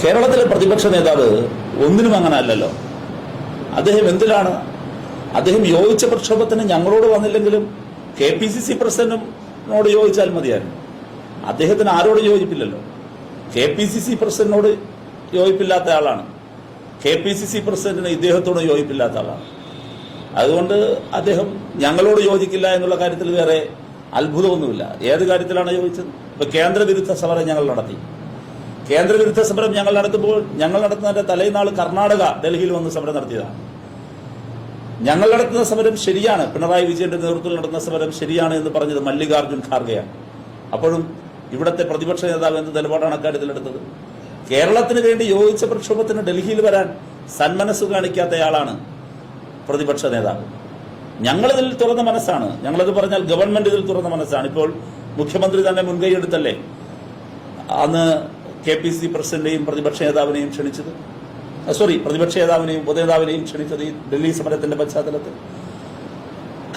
കേരളത്തിലെ പ്രതിപക്ഷ നേതാവ് ഒന്നിനും അങ്ങനെ അല്ലല്ലോ. അദ്ദേഹം എന്തിനാണ്? അദ്ദേഹം യോജിച്ച പ്രക്ഷോഭത്തിന് ഞങ്ങളോട് വന്നില്ലെങ്കിലും കെ പി സി സി പ്രസിഡന്റിനോട് യോജിച്ചാൽ മതിയായിരുന്നു. അദ്ദേഹത്തിന് ആരോട് യോജിപ്പില്ലല്ലോ. കെ പി സി സി പ്രസിഡന്റിനോട് യോജിപ്പില്ലാത്ത ആളാണ്. കെ പി സി സി പ്രസിഡന്റിന് ഇദ്ദേഹത്തോട് യോജിപ്പില്ലാത്ത ആളാണ്. അതുകൊണ്ട് അദ്ദേഹം ഞങ്ങളോട് യോജിക്കില്ല എന്നുള്ള കാര്യത്തിൽ വേറെ അത്ഭുതമൊന്നുമില്ല. ഏത് കാര്യത്തിലാണ് ചോദിച്ചത്? ഇപ്പൊ കേന്ദ്രവിരുദ്ധ സമരം ഞങ്ങൾ നടത്തി. കേന്ദ്രവിരുദ്ധ സമരം ഞങ്ങൾ നടത്തുമ്പോൾ ഞങ്ങൾ നടത്തുന്നതിന്റെ തലേനാൾ കർണാടക ഡൽഹിയിൽ വന്ന് സമരം നടത്തിയതാണ്. ഞങ്ങൾ നടത്തുന്ന സമരം ശരിയാണ്. പിണറായി വിജയന്റെ നേതൃത്വത്തിൽ നടത്തുന്ന സമരം ശരിയാണ് എന്ന് പറഞ്ഞത് മല്ലികാർജുൻ ഖാർഗെയാണ്. അപ്പോഴും ഇവിടത്തെ പ്രതിപക്ഷ നേതാവ് എന്ത് നിലപാടാണ് അക്കാര്യത്തിൽ എടുത്തത്? കേരളത്തിന് വേണ്ടി യോജിച്ച പ്രക്ഷോഭത്തിന് ഡൽഹിയിൽ വരാൻ സന്മനസ് കാണിക്കാത്തയാളാണ് പ്രതിപക്ഷ നേതാവ്. ഞങ്ങളിതിൽ തുറന്ന മനസ്സാണ്. ഞങ്ങളത് പറഞ്ഞാൽ ഗവൺമെന്റ് ഇതിൽ തുറന്ന മനസ്സാണ്. ഇപ്പോൾ മുഖ്യമന്ത്രി തന്നെ മുൻകൈ എടുത്തല്ലേ? അന്ന് കെ പി സി പ്രസിഡന്റിനെയും പ്രതിപക്ഷ നേതാവിനെയും ക്ഷണിച്ചത്. സോറി പ്രതിപക്ഷ നേതാവിനെയും ഉപനേതാവിനെയും ക്ഷണിച്ചത് ഈ ഡൽഹി സമരത്തിന്റെ പശ്ചാത്തലത്തിൽ.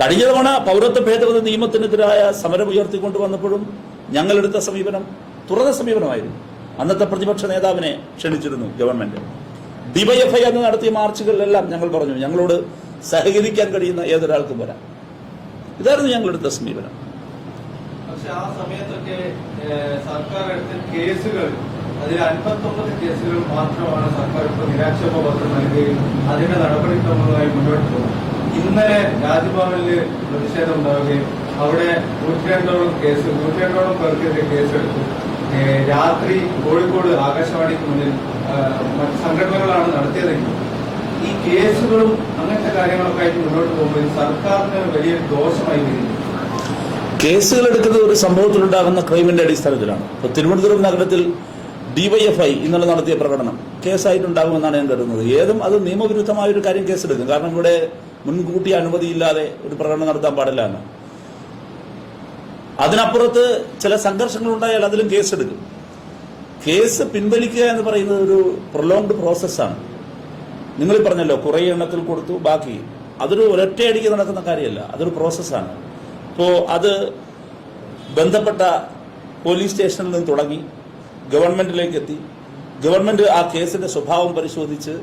കഴിഞ്ഞ തവണ പൗരത്വ ഭേദഗതി നിയമത്തിനെതിരായ സമരം ഉയർത്തിക്കൊണ്ടുവന്നപ്പോഴും ഞങ്ങളെടുത്ത സമീപനം തുറന്ന സമീപനമായിരുന്നു. അന്നത്തെ പ്രതിപക്ഷ നേതാവിനെ ക്ഷണിച്ചിരുന്നു ഗവൺമെന്റ്. ഡിവൈഎഫ്ഐ അന്ന് നടത്തിയ മാർച്ചുകളിലെല്ലാം ഞങ്ങൾ പറഞ്ഞു ഞങ്ങളോട് സഹകരിക്കാൻ കഴിയുന്ന ഏതൊരാൾക്കും വരാം. ഇതായിരുന്നു ഞങ്ങളുടെ അടുത്ത സമീപനം പക്ഷെ ആ സമയത്തൊക്കെ സർക്കാർ എടുത്ത കേസുകൾ അതിൽ അൻപത്തൊമ്പത് കേസുകൾ മാത്രമാണ് സർക്കാർ നിരാക്ഷേപ പ്രതിഷേധം ഉണ്ടാവുകയും കേസ് രാത്രി കോഴിക്കോട് ആകാശവാണിക്ക് മുന്നിൽ സംഘടനകളാണ് നടത്തിയതെങ്കിൽ ഈ കേസുകളും അങ്ങനത്തെ കാര്യങ്ങളൊക്കെ ആയിട്ട് മുന്നോട്ട് പോകുമ്പോൾ സർക്കാരിന് വലിയ ദോഷമായി വരുന്നു. കേസുകൾ എടുക്കുന്നത് ഒരു സംഭവത്തിലുണ്ടാകുന്ന ക്രൈമിന്റെ അടിസ്ഥാനത്തിലാണ്. ഇപ്പൊ തിരുവനന്തപുരം നഗരത്തിൽ ഡിവൈഎഫ്ഐ ഇന്നലെ നടത്തിയ പ്രകടനം കേസായിട്ടുണ്ടാകുമെന്നാണ് ഞാൻ കരുതുന്നത്. ഏതും അത് നിയമവിരുദ്ധമായ ഒരു കാര്യം കേസെടുക്കും. കാരണം ഇവിടെ മുൻകൂട്ടി അനുമതിയില്ലാതെ ഒരു പ്രകടനം നടത്താൻ പാടില്ല എന്ന്. അതിനപ്പുറത്ത് ചില സംഘർഷങ്ങൾ ഉണ്ടായാൽ അതിലും കേസെടുക്കും. കേസ് പിൻവലിക്കുക എന്ന് പറയുന്നത് ഒരു പ്രൊലോങ്ഡ് പ്രോസസ്സാണ് നിങ്ങൾ പറഞ്ഞല്ലോ കുറേ എണ്ണത്തിൽ കൊടുത്തു ബാക്കി. അതൊരു ഒരൊറ്റയടിക്ക് നടക്കുന്ന കാര്യമല്ല. അതൊരു പ്രോസസ്സാണ്. അപ്പോൾ അത് ബന്ധപ്പെട്ട പോലീസ് സ്റ്റേഷനിൽ നിന്ന് തുടങ്ങി ഗവൺമെന്റിലേക്ക് എത്തി. ഗവൺമെന്റ് ആ കേസിന്റെ സ്വഭാവം പരിശോധിച്ച്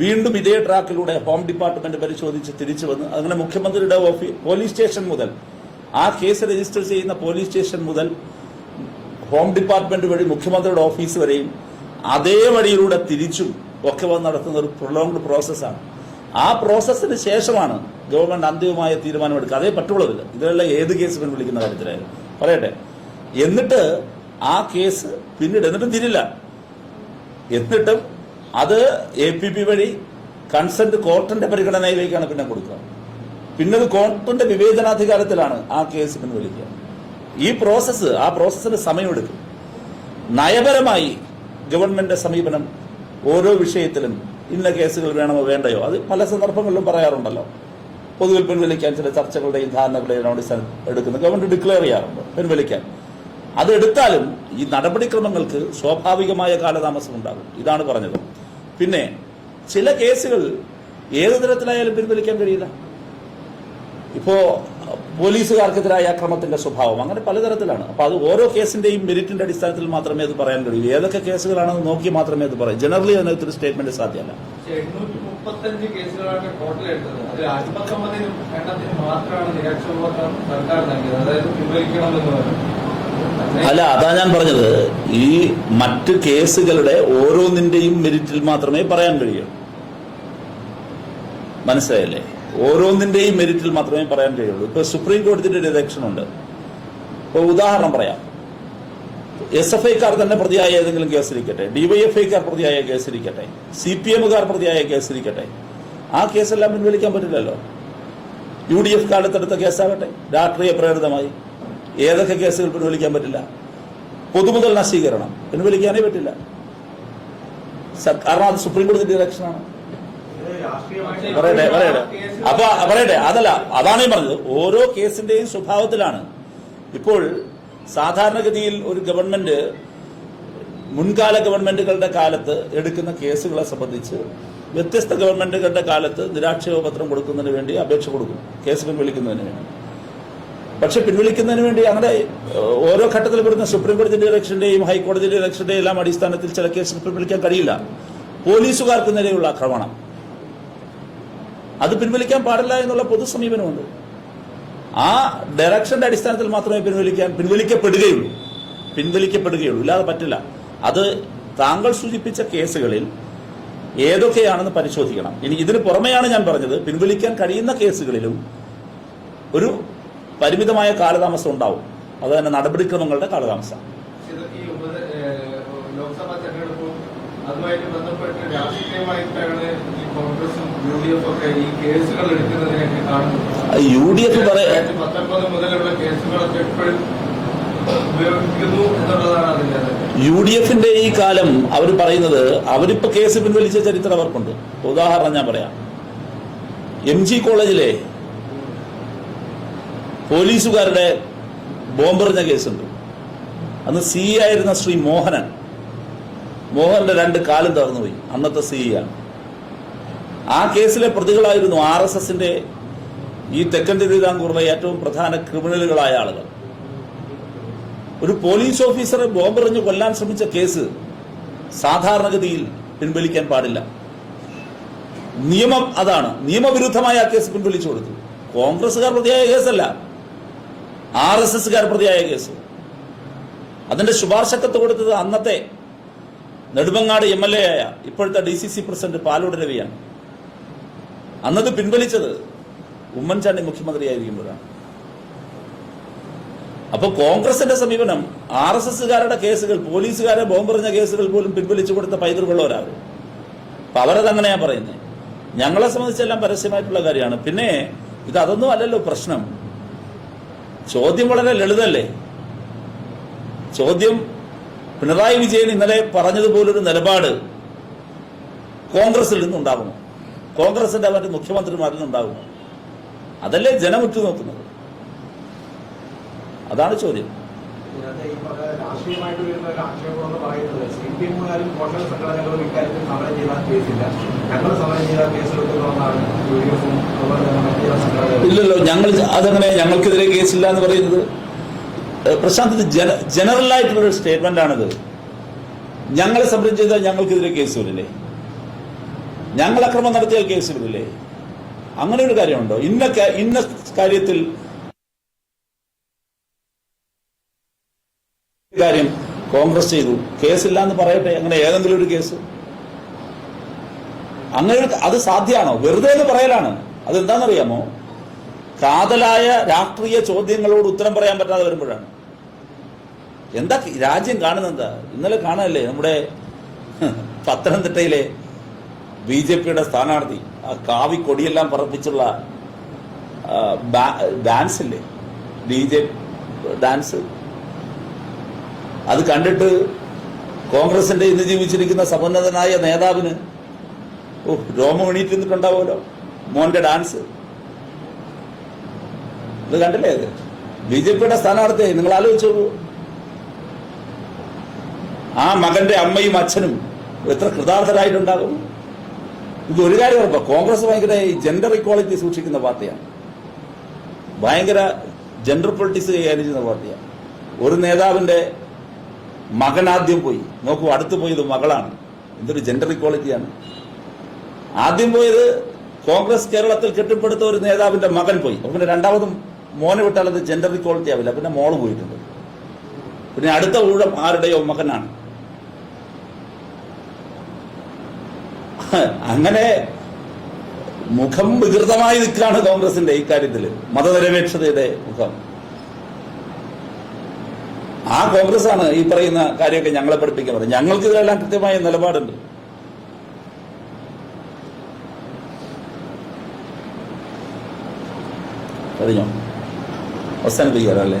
വീണ്ടും ഇതേ ട്രാക്കിലൂടെ ഹോം ഡിപ്പാർട്ട്മെന്റ് പരിശോധിച്ച് തിരിച്ചു വന്ന് അങ്ങനെ മുഖ്യമന്ത്രിയുടെ പോലീസ് സ്റ്റേഷൻ മുതൽ ആ കേസ് രജിസ്റ്റർ ചെയ്യുന്ന പോലീസ് സ്റ്റേഷൻ മുതൽ ഹോം ഡിപ്പാർട്ട്മെന്റ് വഴി മുഖ്യമന്ത്രിയുടെ ഓഫീസ് വരെയും അതേ വഴിയിലൂടെ തിരിച്ചും ഒക്കെ വന്ന് നടത്തുന്ന ഒരു പ്രൊലോങ്ഡ് പ്രോസസ്സാണ് ആ പ്രോസസ്സിന് ശേഷമാണ് ഗവൺമെന്റ് അന്തിമമായ തീരുമാനമെടുക്കുക. അതേ പറ്റുള്ളതില്ല ഇതിലുള്ള ഏത് കേസ് പിന്നെ വിളിക്കുന്ന കാര്യത്തിലായാലും. പറയട്ടെ. എന്നിട്ട് ആ കേസ് പിന്നീട് എന്നിട്ടും തിരില്ല എന്നിട്ടും അത് എ പി പി വഴി കൺസെന്റ് കോർട്ടിന്റെ പരിഗണനയിലേക്കാണ് പിന്നെ കൊടുക്കുക. പിന്നെ അത് കോർട്ടിന്റെ വിവേചനാധികാരത്തിലാണ് ആ കേസ് പിന്നെ വിളിക്കുക. ഈ പ്രോസസ്സ് ആ പ്രോസസ്സിന് സമയമെടുക്കും. നയപരമായി ഗവൺമെന്റ് സമീപനം ഓരോ വിഷയത്തിലും ഇന്ന കേസുകൾ വേണമോ വേണ്ടയോ? അത് പല സന്ദർഭങ്ങളിലും പറയാറുണ്ടല്ലോ. പൊതുവിൽ പിൻവലിക്കാൻ ചില ചർച്ചകളുടെയും ധാരണകളുടെയും അടിസ്ഥാനം എടുക്കുന്നത് ഗവൺമെന്റ് ഡിക്ലെയർ ചെയ്യാറുണ്ട് പിൻവലിക്കാൻ. അതെടുത്താലും ഈ നടപടിക്രമങ്ങൾക്ക് സ്വാഭാവികമായ കാലതാമസം ഉണ്ടാകും. ഇതാണ് പറഞ്ഞത്. പിന്നെ ചില കേസുകൾ ഏത് തരത്തിലായാലും പിൻവലിക്കാൻ കഴിയില്ല. ഇപ്പോ പോലീസുകാർക്കെതിരായ അക്രമത്തിന്റെ സ്വഭാവം അങ്ങനെ പലതരത്തിലാണ്. അപ്പൊ അത് ഓരോ കേസിന്റെയും മെരിറ്റിന്റെ അടിസ്ഥാനത്തിൽ മാത്രമേ അത് പറയാൻ കഴിയൂ. ഏതൊക്കെ കേസുകളാണെന്ന് നോക്കി മാത്രമേ അത് പറയൂ ജനറലി അതിനകത്ത് ഒരു സ്റ്റേറ്റ്മെന്റ് സാധ്യമല്ല അല്ല അതാ ഞാൻ പറഞ്ഞത്. ഈ മറ്റ് കേസുകളുടെ ഓരോന്നിന്റെയും മെരിറ്റിൽ മാത്രമേ പറയാൻ കഴിയൂ. മനസ്സിലായല്ലേ? ഓരോന്നിന്റെയും മെരിറ്റിൽ മാത്രമേ പറയാൻ കഴിയുള്ളൂ. ഇപ്പൊ സുപ്രീം കോടതിയുടെ ഒരു ഇലക്ഷൻ ഉണ്ട് ഇപ്പൊ ഉദാഹരണം പറയാം. എസ് എഫ് ഐക്കാർ തന്നെ പ്രതിയായ ഏതെങ്കിലും കേസിരിക്കട്ടെ ഡിവൈഎഫ്ഐക്കാർ പ്രതിയായ കേസിരിക്കട്ടെ സി പി എമ്മുകാർ പ്രതിയായ കേസിരിക്കട്ടെ ആ കേസെല്ലാം പിൻവലിക്കാൻ പറ്റില്ലല്ലോ. യു ഡി എഫ് കാലത്തെടുത്ത കേസാകട്ടെ. രാഷ്ട്രീയ പ്രേരിതമായി. ഏതൊക്കെ കേസുകൾ പിൻവലിക്കാൻ പറ്റില്ല? പൊതുമുതൽ നശീകരണം പിൻവലിക്കാനേ പറ്റില്ല. കാരണം അത് സുപ്രീം കോടതിയുടെ ഇലക്ഷനാണ് പറയട്ടെ പറയട്ടെ. അപ്പൊ പറയട്ടെ അതല്ല അതാണ് ഞാൻ പറഞ്ഞത്. ഓരോ കേസിന്റെയും സ്വഭാവത്തിലാണ്. ഇപ്പോൾ സാധാരണഗതിയിൽ ഒരു ഗവൺമെന്റ് മുൻകാല ഗവൺമെന്റുകളുടെ കാലത്ത് എടുക്കുന്ന കേസുകളെ സംബന്ധിച്ച് വ്യത്യസ്ത ഗവൺമെന്റുകളുടെ കാലത്ത് നിരാക്ഷേപ പത്രം കൊടുക്കുന്നതിന് വേണ്ടി അപേക്ഷ കൊടുക്കും. കേസ് പിൻവലിക്കുന്നതിന് വേണ്ടി. പക്ഷെ പിൻവലിക്കുന്നതിന് വേണ്ടി അങ്ങനെ ഓരോ ഘട്ടത്തിൽ വരുന്ന സുപ്രീം കോടതി ഡയറക്ഷന്റെയും ഹൈക്കോടതി ഡയറക്ഷന്റെയും എല്ലാം അടിസ്ഥാനത്തിൽ ചില കേസുകൾ പിൻവലിക്കാൻ കഴിയില്ല. പോലീസുകാർക്ക് നേരെയുള്ള ആക്രമണം. അത് പിൻവലിക്കാൻ പാടില്ല എന്നുള്ള പൊതു സമീപനമുണ്ട്. ആ ഡയറക്ഷന്റെ അടിസ്ഥാനത്തിൽ മാത്രമേ പിൻവലിക്കാൻ പിൻവലിക്കപ്പെടുകയുള്ളൂ. പിൻവലിക്കപ്പെടുകയുള്ളൂ. ഇല്ലാതെ പറ്റില്ല. അത് താങ്കൾ സൂചിപ്പിച്ച കേസുകളിൽ ഏതൊക്കെയാണെന്ന് പരിശോധിക്കണം. ഇനി ഇതിന് പുറമെയാണ് ഞാൻ പറഞ്ഞത്. പിൻവലിക്കാൻ കഴിയുന്ന കേസുകളിലും ഒരു പരിമിതമായ കാലതാമസം ഉണ്ടാവും. അത് തന്നെ നടപടിക്രമങ്ങളുടെ കാലതാമസം. ലോക്സഭാ തെരഞ്ഞെടുപ്പും അതുമായിട്ട് ബന്ധപ്പെട്ട് രാഷ്ട്രീയമായിട്ടാണ് U D F U D എഫിന്റെ ഈ കാലം അവർ പറയുന്നത് അവരിപ്പോ കേസ് പിൻവലിച്ച ചരിത്രം അവർക്കുണ്ട്. ഉദാഹരണം ഞാൻ പറയാം. എം ജി കോളേജിലെ പോലീസുകാരുടെ ബോംബെറിഞ്ഞ കേസുണ്ട്. അന്ന് സി ആയിരുന്ന ശ്രീ മോഹനൻ. മോഹന്റെ രണ്ട് കാലും തകർന്നുപോയി. അന്നത്തെ സി ആണ്. ആ കേസിലെ പ്രതികളായിരുന്നു ആർ എസ് എസിന്റെ ഈ തെക്കൻ തിരുവിതാംകൂറിലെ ഏറ്റവും പ്രധാന ക്രിമിനലുകളായ ആളുകൾ. ഒരു പോലീസ് ഓഫീസറെ ബോംബെറിഞ്ഞ് കൊല്ലാൻ ശ്രമിച്ച കേസ് സാധാരണഗതിയിൽ പിൻവലിക്കാൻ പാടില്ല. നിയമം അതാണ്. നിയമവിരുദ്ധമായ ആ കേസ് പിൻവലിച്ചു കൊടുത്തു. കോൺഗ്രസുകാർ പ്രതിയായ കേസല്ല. ആർ എസ് എസുകാർ പ്രതിയായ കേസ്. അതിന്റെ ശുപാർശക്കത്ത് കൊടുത്തത് അന്നത്തെ നെടുമങ്ങാട് എം എൽ എ ആയ ഇപ്പോഴത്തെ D C C president Palode രവിയാണ്. അന്നത് പിൻവലിച്ചത് ഉമ്മൻചാണ്ടി മുഖ്യമന്ത്രിയായിരിക്കുമ്പോഴാണ്. അപ്പൊ കോൺഗ്രസിന്റെ സമീപനം ആർ എസ് എസുകാരുടെ കേസുകൾ പോലീസുകാരെ ബോംബെറിഞ്ഞ കേസുകൾ പോലും പിൻവലിച്ചു കൊടുത്ത പൈതൃകമുള്ളവരാണ്. അപ്പൊ അവരത് അങ്ങനെയാ പറയുന്നത് ഞങ്ങളെ സംബന്ധിച്ചെല്ലാം പരസ്യമായിട്ടുള്ള കാര്യമാണ്. പിന്നെ ഇത് അതൊന്നും അല്ലല്ലോ പ്രശ്നം. ചോദ്യം വളരെ ലളിതല്ലേ? ചോദ്യം പിണറായി വിജയൻ ഇന്നലെ പറഞ്ഞതുപോലൊരു നിലപാട് കോൺഗ്രസിൽ നിന്നുണ്ടാകുമോ കോൺഗ്രസിന്റെ മറ്റ് മുഖ്യമന്ത്രിമാരിൽ നിന്നുണ്ടാകുമോ അതല്ലേ ജനം ഉറ്റുനോക്കുന്നത്? അതാണ് ചോദ്യം. ഇതിനകത്ത് ഈ പറഞ്ഞ രാഷ്ട്രീയമായിട്ട് വരുന്ന ഒരു ആക്ഷേപം എന്ന് പറയുന്നത് സി പി എമ്മുകാരും കോൺഗ്രസ് സംഘടനകളും ഇക്കാര്യത്തിൽ സമരം ചെയ്താൽ കേസില്ല. ഞങ്ങൾ സമരം ചെയ്താൽ കേസ് എടുക്കുന്നതെന്നാണ് യു ഡി എഫും അതുപോലെ തന്നെ മറ്റു ചില സംഘടനകളും. ഇല്ലല്ലോ ഞങ്ങൾ അതങ്ങനെ ഞങ്ങൾക്കെതിരെ കേസില്ല എന്ന് പറയുന്നത്? പ്രശാന്ത് ഇത് ജനറൽ ആയിട്ടുള്ള ഒരു സ്റ്റേറ്റ്മെന്റ് ആണിത് ഞങ്ങളെ സംബന്ധിച്ച് ചെയ്താൽ ഞങ്ങൾക്കെതിരെ കേസ് വരില്ലേ? ഞങ്ങൾ അക്രമം നടത്തിയാൽ കേസ് വരില്ലേ? അങ്ങനെ ഒരു കാര്യമുണ്ടോ? ഇന്ന ഇന്ന കാര്യത്തിൽ കാര്യം കോൺഗ്രസ് ചെയ്തു. കേസില്ല എന്ന് പറയട്ടെ അങ്ങനെ ഏതെങ്കിലും ഒരു കേസ്. അങ്ങനെ അത് സാധ്യമാണോ? വെറുതെ എന്ന് പറയലാണ്. അതെന്താണെന്നറിയാമോ? കാതലായ രാഷ്ട്രീയ ചോദ്യങ്ങളോട് ഉത്തരം പറയാൻ പറ്റാതെ വരുമ്പോഴാണ്. എന്താ രാജ്യം കാണുന്നത് എന്താ? ഇന്നലെ കാണല്ലേ നമ്മുടെ പത്തനംതിട്ടയിലെ ബി ജെ പിയുടെ സ്ഥാനാർത്ഥി. ആ കാവി കൊടിയെല്ലാം പറപ്പിച്ചുള്ള ഡാൻസ് ഇല്ലേ ഡി ജെ ഡാൻസ്. അത് കണ്ടിട്ട് കോൺഗ്രസിന്റെ ഇന്ന് ജീവിച്ചിരിക്കുന്ന സമുന്നതനായ നേതാവിന് ഓ രോമം എണീറ്റിരുന്നിട്ടുണ്ടാവുമല്ലോ മോന്റെ ഡാൻസ്. ഇത് കണ്ടില്ലേ അത് ബി ജെ പിയുടെ സ്ഥാനാർത്ഥി നിങ്ങൾ ആലോചിച്ചു ആ മകന്റെ അമ്മയും അച്ഛനും എത്ര കൃതാർത്ഥരായിട്ടുണ്ടാകും. ഇത് ഒരു കാര്യം കോൺഗ്രസ് ഭയങ്കര ജെൻഡർ ഇക്വാളിറ്റി സൂക്ഷിക്കുന്ന പാർട്ടിയാണ് ഭയങ്കര ജെൻഡർ പൊളിറ്റിക്സ് കൈകാര്യം ചെയ്യുന്ന പാർട്ടിയാണ് ഒരു നേതാവിന്റെ മകൻ ആദ്യം പോയി. നോക്കൂ അടുത്ത് പോയത് മകളാണ്. എന്തൊരു ജെൻഡർ ഇക്വാളിറ്റിയാണ് ആദ്യം പോയത് കോൺഗ്രസ് കേരളത്തിൽ കെട്ടിപ്പടുത്ത ഒരു നേതാവിന്റെ മകൻ പോയി. പിന്നെ രണ്ടാമതും മോനെ വിട്ടാൽ അത് ജെൻഡർ ഇക്വാളിറ്റി ആവില്ല. പിന്നെ മോൾ പോയിട്ടുണ്ട്. പിന്നെ അടുത്ത ഊഴം ആരുടെയോ മകനാണ്. അങ്ങനെ മുഖം വികൃതമായി നിൽക്കുകയാണ് കോൺഗ്രസിന്റെ ഇക്കാര്യത്തിൽ മതനിരപേക്ഷതയുടെ മുഖം. ആ കോൺഗ്രസ് ആണ് ഈ പറയുന്ന കാര്യമൊക്കെ ഞങ്ങളെ പഠിപ്പിക്കാൻ പറയുന്നത് ഞങ്ങൾക്ക് ഇതിലെല്ലാം കൃത്യമായ നിലപാടുണ്ട്. കഴിഞ്ഞോ? അവസാനിപ്പിക്കാറല്ലേ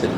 ശരി.